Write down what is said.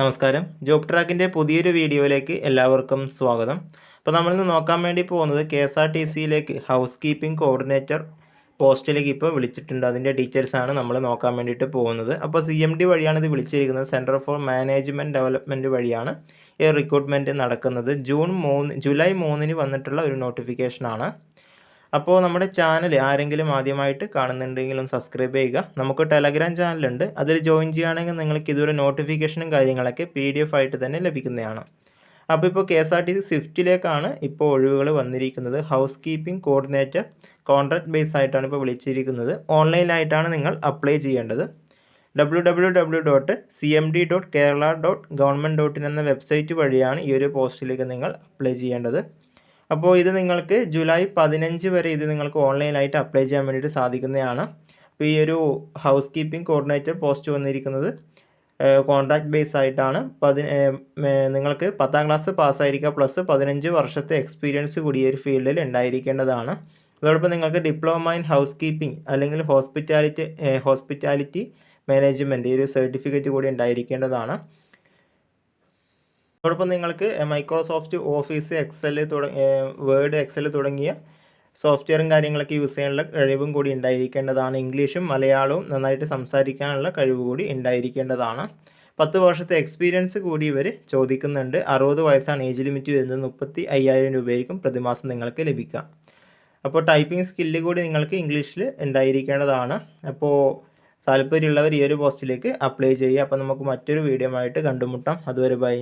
നമസ്കാരം. ജോബ് ട്രാക്കിന്റെ പുതിയൊരു വീഡിയോയിലേക്ക് എല്ലാവർക്കും സ്വാഗതം. അപ്പോൾ നമ്മളിന്ന് നോക്കാൻ വേണ്ടി പോകുന്നത് കെ എസ് ആർ ടി സിയിലേക്ക് ഹൗസ് കീപ്പിംഗ് കോർഡിനേറ്റർ പോസ്റ്റിലേക്ക് ഇപ്പോൾ വിളിച്ചിട്ടുണ്ട്. അതിന്റെ ഡീറ്റെയിൽസാണ് നമ്മൾ നോക്കാൻ വേണ്ടിയിട്ട് പോകുന്നത്. അപ്പോൾ സി എം ഡി വഴിയാണ് ഇത് വിളിച്ചിരിക്കുന്നത്. സെന്റർ ഫോർ മാനേജ്മെന്റ് ഡെവലപ്മെന്റ് വഴിയാണ് ഈ റിക്രൂട്ട്മെന്റ് നടക്കുന്നത്. ജൂൺ മൂന്ന് ജൂലൈ മൂന്നിന് വന്നിട്ടുള്ള ഒരു നോട്ടിഫിക്കേഷനാണ്. അപ്പോൾ നമ്മുടെ ചാനൽ ആരെങ്കിലും ആദ്യമായിട്ട് കാണുന്നുണ്ടെങ്കിലും സബ്സ്ക്രൈബ് ചെയ്യുക. നമുക്ക് ടെലഗ്രാം ചാനലുണ്ട് അതിൽ ജോയിൻ ചെയ്യുകയാണെങ്കിൽ നിങ്ങൾക്ക് ഇതുവരെ നോട്ടിഫിക്കേഷനും കാര്യങ്ങളൊക്കെ പി ഡി എഫ് ആയിട്ട് തന്നെ ലഭിക്കുന്നതാണ്. അപ്പോൾ ഇപ്പോൾ K S R T C സ്വിഫ്റ്റിലേക്കാണ് ഇപ്പോൾ ഒഴിവുകൾ വന്നിരിക്കുന്നത്. House keeping coordinator contract base ആയിട്ടാണ് ഇപ്പോൾ വിളിച്ചിരിക്കുന്നത്. ഓൺലൈനായിട്ടാണ് നിങ്ങൾ അപ്ലൈ ചെയ്യേണ്ടത്. W W W dot C M D dot Kerala dot government dot in എന്ന വെബ്സൈറ്റ് വഴിയാണ് ഈ ഒരു പോസ്റ്റിലേക്ക് നിങ്ങൾ അപ്ലൈ ചെയ്യേണ്ടത്. അപ്പോൾ ഇത് നിങ്ങൾക്ക് ജൂലൈ പതിനഞ്ച് വരെ ഇത് നിങ്ങൾക്ക് ഓൺലൈനായിട്ട് അപ്ലൈ ചെയ്യാൻ വേണ്ടിയിട്ട് സാധിക്കുന്നതാണ്. അപ്പോൾ ഈ ഒരു ഹൗസ് കീപ്പിംഗ് കോർഡിനേറ്റർ പോസ്റ്റ് വന്നിരിക്കുന്നത് കോൺട്രാക്ട് ബേസ് ആയിട്ടാണ്. പതി നിങ്ങൾക്ക് പത്താം ക്ലാസ് പാസ്സായിരിക്കുക പ്ലസ് പതിനഞ്ച് വർഷത്തെ എക്സ്പീരിയൻസ് കൂടി ഈ ഒരു ഫീൽഡിൽ ഉണ്ടായിരിക്കേണ്ടതാണ്. അതോടൊപ്പം നിങ്ങൾക്ക് ഡിപ്ലോമ ഇൻ ഹൗസ് കീപ്പിംഗ് അല്ലെങ്കിൽ ഹോസ്പിറ്റാലിറ്റി ഹോസ്പിറ്റാലിറ്റി മാനേജ്മെന്റ് ഈ ഒരു സർട്ടിഫിക്കറ്റ് കൂടി ഉണ്ടായിരിക്കേണ്ടതാണ്. അതോടൊപ്പം നിങ്ങൾക്ക് മൈക്രോസോഫ്റ്റ് ഓഫീസ് എക്സൽ തുടങ്ങി വേർഡ് എക്സൽ തുടങ്ങിയ സോഫ്റ്റ്വെയറും കാര്യങ്ങളൊക്കെ യൂസ് ചെയ്യാനുള്ള കഴിവും കൂടി ഉണ്ടായിരിക്കേണ്ടതാണ്. ഇംഗ്ലീഷും മലയാളവും നന്നായിട്ട് സംസാരിക്കാനുള്ള കഴിവ് കൂടി ഉണ്ടായിരിക്കേണ്ടതാണ്. പത്ത് വർഷത്തെ എക്സ്പീരിയൻസ് കൂടി ഇവർ ചോദിക്കുന്നുണ്ട്. അറുപത് വയസ്സാണ് ഏജ് ലിമിറ്റ് വരുന്നത്. മുപ്പത്തി അയ്യായിരം രൂപയായിരിക്കും പ്രതിമാസം നിങ്ങൾക്ക് ലഭിക്കാം അപ്പോൾ ടൈപ്പിംഗ് സ്കില്ല് കൂടി നിങ്ങൾക്ക് ഇംഗ്ലീഷിൽ ഉണ്ടായിരിക്കേണ്ടതാണ്. അപ്പോൾ താല്പര്യമുള്ളവർ ഈ ഒരു പോസ്റ്റിലേക്ക് അപ്ലൈ ചെയ്യുക. അപ്പോൾ നമുക്ക് മറ്റൊരു വീഡിയോ ആയിട്ട് കണ്ടുമുട്ടാം. അതുവരെ ബൈ